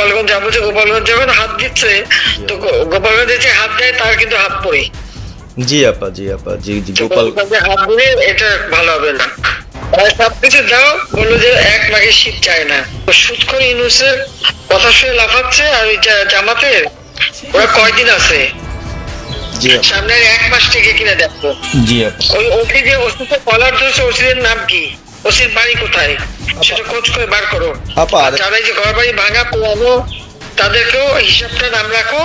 গোপালগঞ্জ যাব যে গোপালগঞ্জ যখন হাত দিচ্ছে তো গোপালগঞ্জে যে হাত দেয় তার কিন্তু হাত পড়ি। জি আপা জি আপা জি জি গোপাল হাত দিলে এটা ভালো হবে না। সবকিছু দাও বলল যে এক শীত চায় না। তো সুৎখর ইউনুসের কথা শুনে লাফাচ্ছে আর ওই জা- জামাতের ওরা কয়দিন আছে? সামনের এক মাস থেকে কিনা দেখো। জি আপা। ওই যে ওসিতে কলার ধরেছে ওসিদের নাম কি? ওসির বাড়ি কোথায়? সেটা খোঁজ করে বার করো। যারা যে ঘর বাড়ি ভাঙা পোড়ানো তাদেরকেও হিসাবটা নাম রাখো।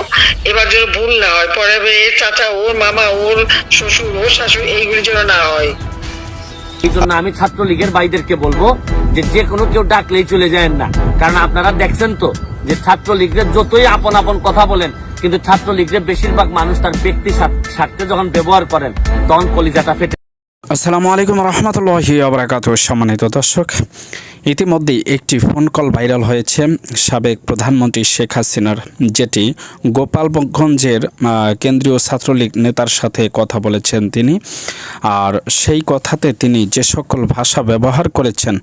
এবার যেন ভুল না হয়। পরে এর চাচা ওর মামা ওর শ্বশুর ওর শাশুড়ি এইগুলি যেন না হয়। এই জন্য আমি ছাত্রলীগের ভাইদেরকে বলব যে যে কোনো কেউ ডাকলেই চলে যায় না। কারণ আপনারা দেখছেন তো যে ছাত্রলীগের যতই আপন আপন কথা বলেন কিন্তু ছাত্রলীগের বেশিরভাগ মানুষ তার ব্যক্তি স্বার্থে যখন ব্যবহার করেন তখন কলিজাটা ফেটে আসসালামু আলাইকুম রহমতুল্লাহি আবরাকাত সম্মানিত দর্শক ইতিমধ্যে একটি ফোন কল ভাইরাল হয়েছে সাবেক প্রধানমন্ত্রী শেখ হাসিনার, যেটি গোপালগঞ্জের কেন্দ্রীয় ছাত্রলীগ নেতার সাথে কথা বলেছেন তিনি। আর সেই কথাতে তিনি যে সকল ভাষা ব্যবহার করেছেন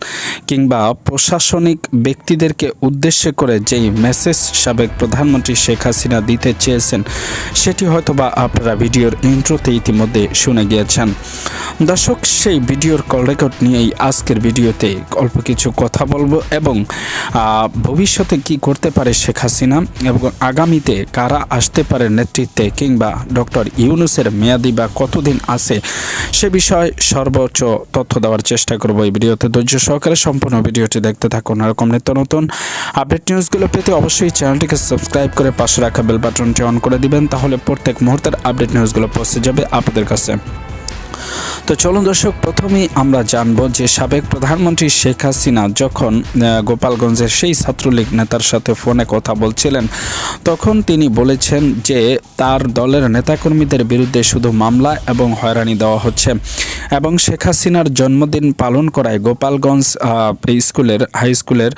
কিংবা প্রশাসনিক ব্যক্তিদেরকে উদ্দেশ্য করে যেই মেসেজ সাবেক প্রধানমন্ত্রী শেখ হাসিনা দিতে চেয়েছেন, সেটি হয়তোবা আপনারা ভিডিওর ইন্ট্রোতে ইতিমধ্যে শুনে গিয়েছেন। দর্শক, সেই ভিডিওর কল রেকর্ড নিয়েই আজকের ভিডিওতে অল্প কিছু কথা বলব এবং ভবিষ্যতে কি করতে পারে শেখ হাসিনা এবং আগামীতে কারা আসতে পারে নেতৃত্বে কিংবা ডক্টর ইউনুসের মেয়াদি বা কতদিন আছে সে বিষয়ে সর্বোচ্চ তথ্য দেওয়ার চেষ্টা করব এই ভিডিওতে। ধৈর্য সহকারে সম্পূর্ণ ভিডিওটি দেখতে থাকুন। এরকম নিত্য নতুন আপডেট নিউজগুলো পেতে অবশ্যই চ্যানেলটিকে সাবস্ক্রাইব করে পাশে রাখা বেল বাটনটি অন করে দিবেন, তাহলে প্রত্যেক মুহূর্তের আপডেট নিউজগুলো পৌঁছে যাবে আপনাদের কাছে। তো চলুন দর্শক, প্রথমেই আমরা জানব যে সাবেক প্রধানমন্ত্রী শেখ হাসিনা যখন গোপালগঞ্জের সেই ছাত্রলীগ নেতার সাথে ফোনে কথা বলছিলেন, তখন তিনি বলেছেন যে তার দলের নেতাকর্মীদের বিরুদ্ধে শুধু মামলা এবং হয়রানি দেওয়া হচ্ছে এবং শেখ হাসিনার জন্মদিন পালন করায় গোপালগঞ্জ প্রি স্কুলের হাই স্কুলের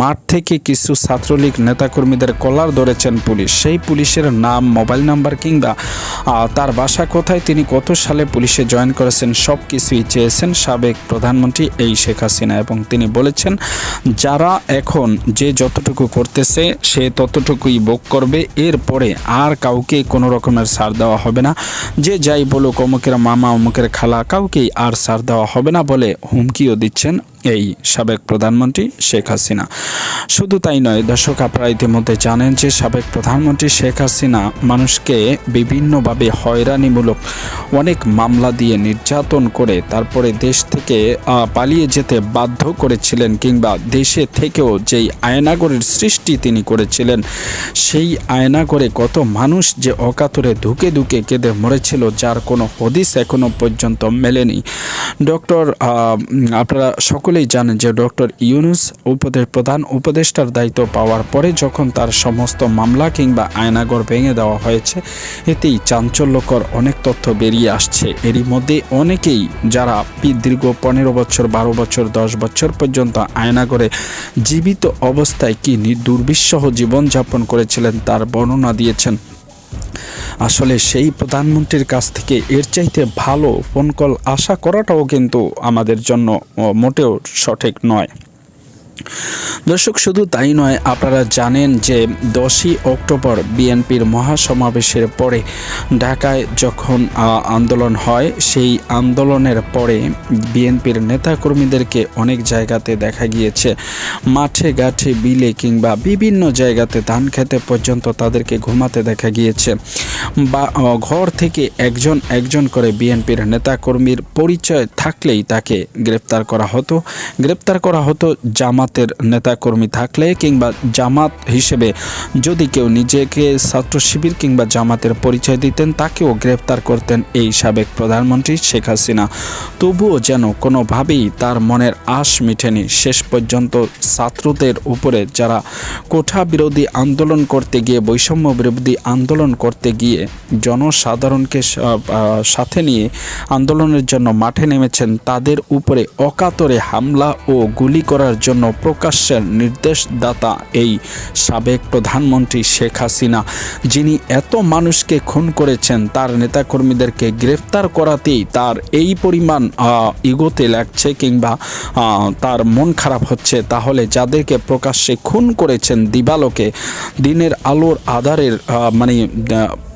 মাঠ থেকে কিছু ছাত্রলীগ নেতাকর্মীদের কলার ধরেছেন পুলিশ। সেই পুলিশের নাম, মোবাইল নাম্বার কিংবা তার বাসা কোথায়? তিনি কত সালে পুলিশে জয়েন করেছেন? সব কিছুই চেয়েছেন সাবেক প্রধানমন্ত্রী এই শেখ হাসিনা এবং তিনি বলেছেন, যারা এখন যে যতটুকু করতেছে, সে ততটুকুই ভোগ করবে। এরপরে আর কাউকে কোনো রকমের ছাড় দেওয়া হবে না। যে যাই বলুক, অমুকের মামা, অমুকের খালা, কাউকেই আর ছাড় দেওয়া হবে না বলে হুমকিও দিচ্ছেন এই সাবেক প্রধানমন্ত্রী শেখ হাসিনা। শুধু তাই নয়, দর্শক, আপনারা ইতিমধ্যে জানেন যে সাবেক প্রধানমন্ত্রী শেখ হাসিনা মানুষকে বিভিন্নভাবে হয়রানিমূলক অনেক মামলা দিয়ে নির্যাতন করে তারপরে দেশ থেকে পালিয়ে যেতে বাধ্য করেছিলেন কিংবা দেশে থেকেও যেই আয়নাগরের সৃষ্টি তিনি করেছিলেন, সেই আয়নাগরে কত মানুষ যে অকাতরে ধুকে ধুকে কেঁদে মরেছিল যার কোনো হদিস এখনও পর্যন্ত মেলেনি। ডক্টর আপনারা সকলেই জানেন যে ডক্টর ইউনুস উপদেশ প্রধান উপদেষ্টার দায়িত্ব পাওয়ার পরে যখন তার সমস্ত মামলা কিংবা আয়নাগর ভেঙে দেওয়া হয়েছে, এতেই চাঞ্চল্যকর অনেক তথ্য বেরিয়ে আসছে। এরই মধ্যে অনেকেই, যারা দীর্ঘ পনেরো বছর, বারো বছর, দশ বছর পর্যন্ত আয়না করে জীবিত অবস্থায় কি দুর্বিষহ জীবনযাপন করেছিলেন তার বর্ণনা দিয়েছেন। আসলে সেই প্রধানমন্ত্রীর কাছ থেকে এর চাইতে ভালো ফোন কল আশা করাটাও কিন্তু আমাদের জন্য মোটেও সঠিক নয়। দর্শক, শুধু তাই নয়, আপনারা জানেন যে দশই অক্টোবর বিএনপির মহাসমাবেশের পরে ঢাকায় যখন আন্দোলন হয়, সেই আন্দোলনের পরে বিএনপির নেতাকর্মীদেরকে অনেক জায়গাতে দেখা গিয়েছে। মাঠে গাঠে বিলে কিংবা বিভিন্ন জায়গাতে ধান খেতে পর্যন্ত তাদেরকে ঘুমাতে দেখা গিয়েছে। বা ঘর থেকে একজন একজন করে বিএনপির নেতাকর্মীর পরিচয় থাকলেই তাকে গ্রেপ্তার করা হতো। গ্রেপ্তার করা হতো জামাতের নেতাকর্মী থাকলে কিংবা জামাত হিসেবে যদি কেউ নিজেকে ছাত্র শিবির কিংবা জামাতের পরিচয় দিতেন, তাকেও গ্রেপ্তার করতেন এই সাবেক প্রধানমন্ত্রী শেখ হাসিনা। তবুও যেন কোনোভাবেই তার মনের আশ মিটেনি। শেষ পর্যন্ত ছাত্রদের উপরে যারা কোঠা বিরোধী আন্দোলন করতে গিয়ে, বৈষম্য বিরোধী আন্দোলন করতে গিয়ে জনসাধারণকে সাথে নিয়ে আন্দোলনের জন্য মাঠে নেমেছেন, তাদের উপরে অকাতরে হামলা ও গুলি করার জন্য প্রকাশ্যের নির্দেশদাতা এই সাবেক প্রধানমন্ত্রী শেখ হাসিনা, যিনি এত মানুষকে খুন করেছেন, তার নেতাকর্মীদেরকে গ্রেফতার করাতেই তার এই পরিমাণ ইগোতে লাগছে কিংবা তার মন খারাপ হচ্ছে। তাহলে যাদেরকে প্রকাশ্যে খুন করেছেন দিবালোকে, দিনের আলোর আধারের মানে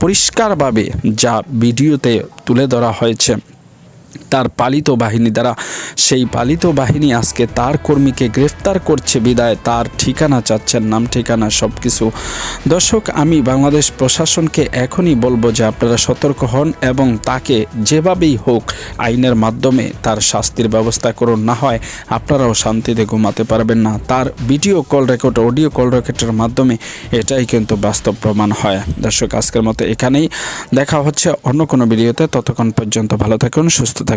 পরিষ্কারভাবে যা ভিডিওতে তুলে ধরা হয়েছে। তার পালিত বাহিনী দ্বারা। সেই পালিত বাহিনী আজকে তার কর্মীকে গ্রেফতার করছে বিদায়। তার ঠিকানা চাচ্ছেন, নাম ঠিকানা সব কিছু দর্শক, আমি বাংলাদেশ প্রশাসনকে এখনই বলব যে আপনারা সতর্ক হন এবং তাকে যেভাবেই হোক আইনের মাধ্যমে তার শাস্তির ব্যবস্থা করুন। না হয় আপনারাও শান্তিতে ঘুমাতে পারবেন না। তার video call record, audio call রেকর্ডের মাধ্যমে এটাই কিন্তু বাস্তব প্রমাণ হয়। দর্শক, আজকের মতো এখানেই। দেখা হচ্ছে অন্য কোনো ভিডিওতে। ততক্ষণ পর্যন্ত ভালো থাকুন, সুস্থ